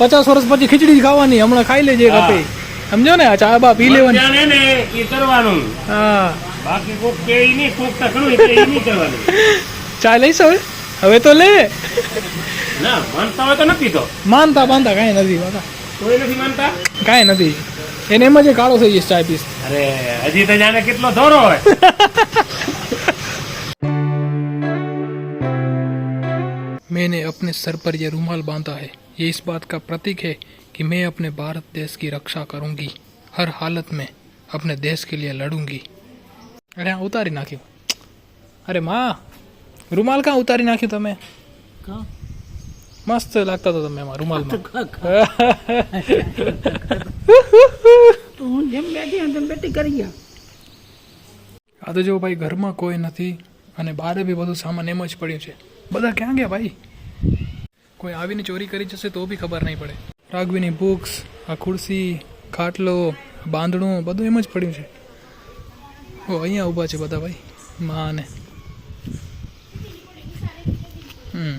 પચાસ વર્ષ પછી ખીચડી જ ખાવાની હમણાં ખાઈ લેજે હા. સમજો ને ચા બા પી લેવાની. ને એ કરવાનું. હા. બાકી કોક કે નહીં કોક તો ઘણું કે નહીં કરવાનું. ચા લઈશ હવે? હવે તો લે. ના માનતા હોય તો નથી પીતો માનતા કાંઈ નથી બાકા. કોઈ નથી માનતા? કાંઈ નથી. એને એમ જ કાળો થઈ જશે ચા પીસ. અરે હજી તો જાણે કેટલો ધોરો હોય. मैंने अपने सर पर यह रूमाल बांधा है ये इस बात का प्रतीक है कि मैं अपने भारत देश की रक्षा करूंगी हर हालत में अपने देश के लिए लड़ूंगी અરે આ ઉતારી નાખ્યું અરે માં રૂમાલ કાં ઉતારી નાખ્યું તમે મસ્ત લાગતા હતા તમે એમાં રૂમાલમાં હું જેમ બેઠી હું તેમ બેઠી કરી ગયા આ તો જો ભાઈ ઘરમાં કોઈ નથી અને બહારે બી બધું સામાન એમ જ પડ્યું છે બધા ક્યાં ગયા ભાઈ કોઈ આવીને ચોરી કરી જશે તો બી ખબર નહીં પડે. રાઘવીની બુક્સ આ ખુરશી, ખાટલો, બાંધણું, બધું એમ જ પડ્યું છે. ઓ, અહીંયા ઊભા છે બધા ભાઈ. માને. હમ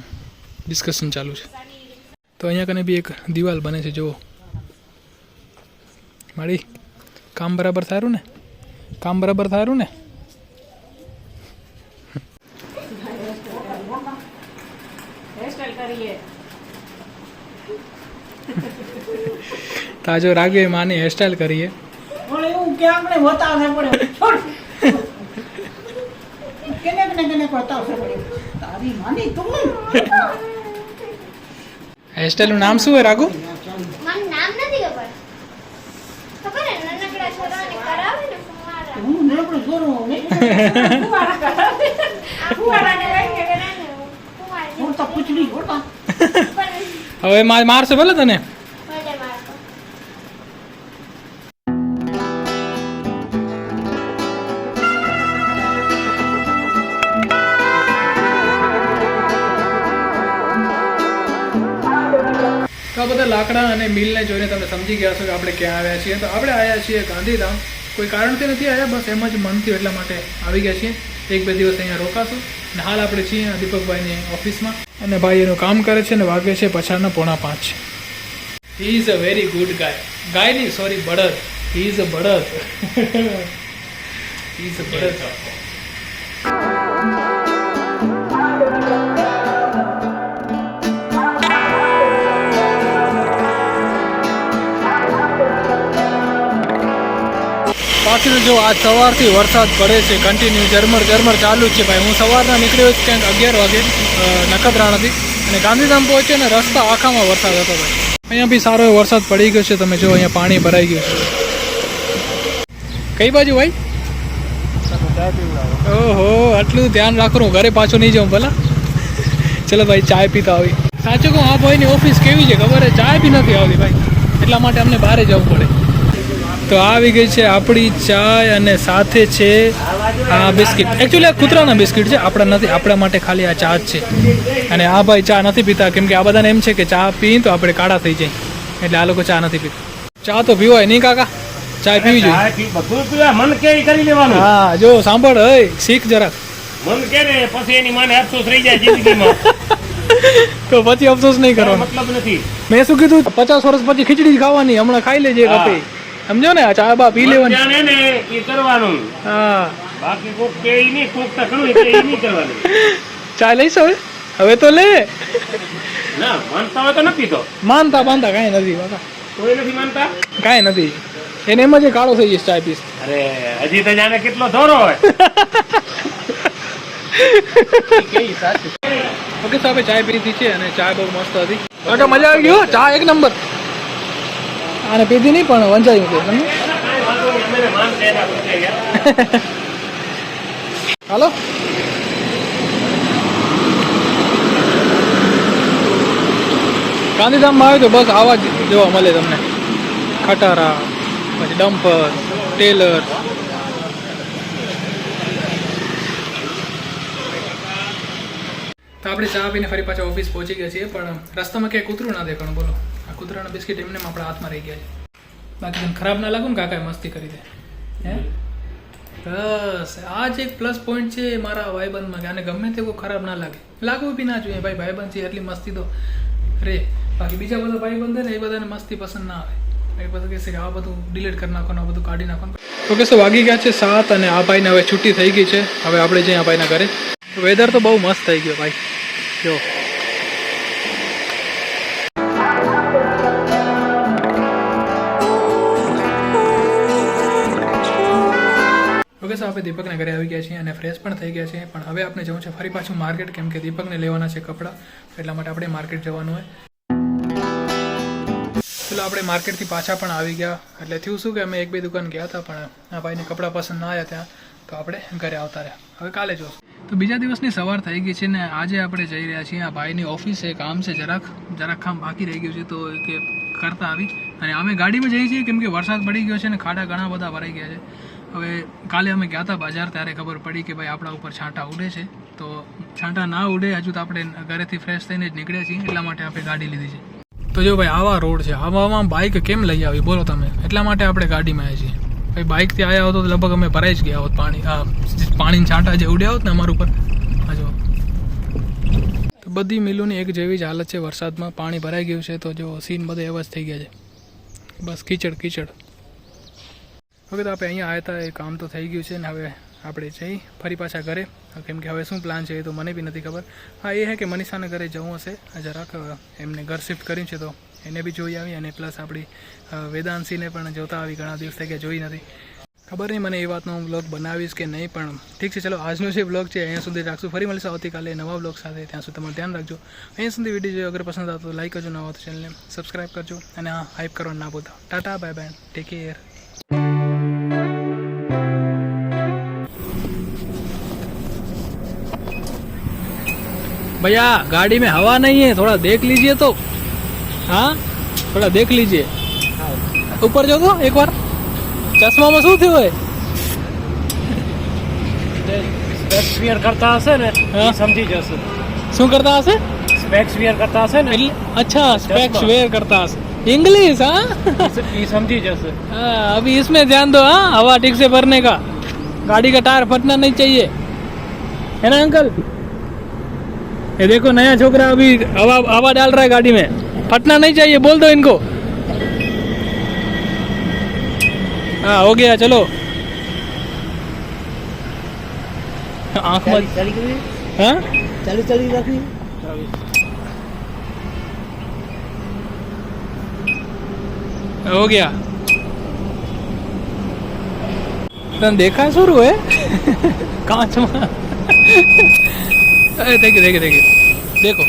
ડિસ્કશન ચાલુ છે. તો અહીંયા કને બી એક દિવાલ બને છે, જુઓ. માળી, કામ બરાબર થારું ને કામ બરાબર થારું ને તાજો રાગે માની હેરસ્ટાઈલ કરીએ. પણ એવું કે આપણે બતાવશે પડે છોડ. કેને કેને કેને બતાવશે પડે તારી માની તું. હેરસ્ટાઈલનું નામ શું છે રાઘુ? મને નામ નથી ખબર. ખબર હે નાનકડા છોરાને કરાવે ને ફુવારા. હું ને પણ જોરું ને? ફુવારા કરાવે. આ ફુવારાને લઈને ને ફુવારા. હું તો પૂછડી હોતા હવે મારશે ભલે તને? તો બધા લાકડા અને મિલને જોઈને તમે સમજી ગયા છો કે આપણે ક્યાં આવ્યા છીએ. તો આપણે આવ્યા છીએ ગાંધીધામ. કોઈ કારણથી નથી આવ્યા બસ એમ જ મન થયું એટલા માટે આવી ગયા છીએ. એક બે દિવસ અહીંયા રોકાશું. અને હાલ આપણે છીએ દીપકભાઈની ઓફિસમાં. અને ભાઈ એનું કામ કરે છે અને વાગે છે પછાડના પોણા પાંચ. He is a very good guy ગાય નહીં સોરી બળદ. હી ઇઝ અ બળદ. હી ઇઝ અ બળદ. તો જો આજ સવારથી વરસાદ પડે છે કન્ટિન્યુ ઝરમર ઝરમર ચાલુ જ છે ભાઈ. હું સવારના નીકળ્યો છું ક્યાંક અગિયાર વાગે નખત્રાણાથી. અને ગાંધીધામ પહોંચ્યો ને રસ્તા આખામાં વરસાદ હતો ભાઈ. અહીંયા બી સારો વરસાદ પડી ગયો છે, તમે જો અહીંયા પાણી ભરાઈ ગયું છે. કઈ બાજુ ભાઈ? ઓહો, આટલું ધ્યાન રાખું, હું ઘરે પાછો નહીં જાઉં ભલા. ચલો ભાઈ, ચાય પીતા આવી. સાચું કહું, આ ભાઈની ઓફિસ કેવી છે ખબર છે? ચાય બી નથી આવતી ભાઈ. એટલા માટે અમને બહાર જવું પડે. તો આવી ગઈ છે આપણી ચાય અને સાથે છે આ બિસ્કિટ. એકચ્યુઅલી આ કૂતરાના બિસ્કિટ છે. આપણા નથી આપણા માટે ખાલી આ ચા જ છે. અને આ ભાઈ ચા નથી પીતા કેમ કે આ બધાને એમ છે કે ચા પી તો આપણે કાળા થઈ જાય એટલે આ લોકો ચા નથી પીતા. ચા તો પીવાય નહીં કાકા. ચા પીવી જોઈએ બધું પીવા મન કે કરી લેવાનું? હા જો સાંભળ હે શીખ જરાક. મન કે ને પછી એની માને અફસોસ રહી જાય જિંદગીમાં. તો પછી અફસોસ નહીં કરવાનો. મતલબ નથી. મેં શું કીધું? પચાસ વર્ષ પછી ખીચડી જ ખાવાની. હમણાં ખાઈ લેજે. આપે સમજો ને આ ચા બા પી લેવાની. ને એ કરવાનું. હા. બાકી કોક કે ઈ નહીં કોક તકડું ઘણું ઈ નહીં કરવાનું. ચા લઈશ હવે? હવે તો લે. ના માનતા હોય તો નથી પીતો માનતા માનતા કાંઈ નથી બાકા કોઈ નથી માનતા? કાંઈ નથી. એને એમ જ કાળો થઈ જશે ચા પીસ અરે હજી તો જાણે કેટલો ધોરો હોય. ઓકે સાહેબ ચાય પીધી છે અને ચા બહુ મસ્ત હતી. મજા આવી ગયો ચા એક નંબર. આને પીધી નહીં, પણ વંચાયું છે તમને. હાલો? ગાંધીધામમાં આવે તો બસ આવા જ જોવા મળે તમને. ખટારા, પછી ડમ્પર, ટેલર. તો આપણે ચા પીને ફરી પાછા ઓફિસ પહોંચી ગયા છીએ, પણ રસ્તામાં ક્યાંય કૂતરું ના દેખાણું, બોલો. આ કૂતરાના બિસ્કિટ એમને આપણા હાથમાં રહી ગયા છે. બાકી તને ખરાબ ના લાગુ ને કાકાએ મસ્તી કરી દે. બસ આ જ એક પ્લસ પોઈન્ટ છે મારા ભાઈબંધમાં કે આને ગમે તેવો ખરાબ ના લાગે. લાગવું બી ના જોઈએ, ભાઈ ભાઈબંધ છે, એટલી મસ્તી તો રે. બાકી બીજા બધા ભાઈ છે ને, એ બધાને મસ્તી પસંદ ના આવે. એ કહેશે આ બધું ડિલીટ કરી નાખવાનું બધું કાઢી નાખવાનું તો કે વાગી ગયા છે સાત અને આ ભાઈને હવે છૂટી થઈ ગઈ છે. હવે આપણે જઈએ આ ભાઈના ઘરે. વેધર તો બહુ મસ્ત થઈ ગયો ભાઈ. જો. ઓકે આપણે દીપકને ઘરે આવી ગયા છીએ અને ફ્રેશ પણ થઈ ગયા છીએ, પણ હવે આપણે જવું છે ફરી પાછું માર્કેટ કેમ કે દીપકને લેવાના છે કપડાં એટલા માટે આપણે માર્કેટ જવાનું હોય. ચલો, આપણે માર્કેટથી પાછા પણ આવી ગયા, એટલે થયું શું કે અમે એક બે દુકાન ગયા હતા, પણ આ ભાઈને કપડાં પસંદ ના આવ્યા ત્યાં, તો આપણે ઘરે આવતા રહ્યા. હવે કાલે જોશું. તો બીજા દિવસની સવાર થઈ ગઈ છે ને આજે આપણે જઈ રહ્યા છીએ, આ ભાઈની ઓફિસે કામ છે જરાક જરાક કામ બાકી રહી ગયું છે, તો કે કરતા આવી. અને અમે ગાડીમાં જઈએ છીએ, કેમ કે વરસાદ પડી ગયો છે ને ખાડા ઘણા બધા ભરાઈ ગયા છે. હવે કાલે અમે ગયા હતા બજાર, ત્યારે ખબર પડી કે ભાઈ આપણા ઉપર છાંટા ઉડે છે. તો છાંટા ના ઉડે, હજુ તો આપણે ઘરેથી ફ્રેશ થઈને જ નીકળ્યા છીએ, એટલા માટે આપણે ગાડી લીધી છે. તો જો ભાઈ, આવા રોડ છે. આવામાં બાઇક કેમ લઈ આવી? બોલો તમે. એટલા માટે આપણે ગાડીમાં આવ્યા છીએ. ભાઈ બાઇકથી આવ્યા હોત તો લગભગ અમે ભરાઈ જ ગયા હોત. પાણી પાણીના છાંટા જે ઉડ્યા હોત ને અમારા ઉપર. જો. બધી મિલોની એક જેવી જ હાલત છે. વરસાદમાં પાણી ભરાઈ ગયું છે. તો જો સીન બધા એવા જ થઈ ગયા છે. બસ, કીચડ કીચડ. ઓકે તો આપણે અહીંયા આવ્યા હતા, એ કામ તો થઈ ગયું છે ને હવે આપણે જઈ ફરી પાછા ઘરે. કેમ કે હવે શું પ્લાન છે એ તો મને બી નથી ખબર. હા, એ હે કે મનીષાને ઘરે જવું હશે. જરાક એમને ઘર શિફ્ટ કર્યું છે તો એને બી જોઈ આવી અને પ્લસ આપણી વેદાંશીને પણ જોતા આવી. ઘણા દિવસ થઈ ગયા જોઈ નથી. ખબર નહીં મને એ વાતનો હું બ્લોગ બનાવીશ કે નહીં, પણ ઠીક છે, ચલો, આજનો જે બ્લોગ છે, અહીંયા સુધી રાખશું. ફરી મળીશું આવતીકાલે નવા બ્લોગ સાથે. ત્યાં સુધી તમારું ધ્યાન રાખજો. અહીંયા સુધી વીડિયો જો અગર પસંદ આવતો તો લાઈક કરજો નવા તો ચેનલને સબસ્ક્રાઈબ કરજો. અને હા હાઈપ કરવાનું ના ભૂલતા. Tata bye bye take care भैया गाड़ी में हवा नहीं है थोड़ा देख लीजिए तो। हाँ? थोड़ा देख लीजिए। ऊपर जो तो एक बार। चश्मा માં શું हुए હોય સ્પેક્સ વિયર કરતા હશે ને સમજી જશે શું કરતા હશે સ્પેક્સ વિયર કરતા હશે ને અચ્છા इंग्लिश हाँ? ये समझी जैसे अच्छा, हाँ? हाँ, अभी इसमें ध्यान दो हाँ हवा ठीक से भरने का। गाड़ी का टायर फटना नहीं चाहिए। है ना अंकल? ये देखो नया छोकरा अभी हवा हवा डाल रहा है गाड़ी में। फटना नहीं चाहिए बोल दो इनको। हाँ हो गया चलो। आँख मत चालीस चालीस रखी हो गया। तो देखा शुरू है? कांच में અરે દેખે દેખે દેખે દેખો.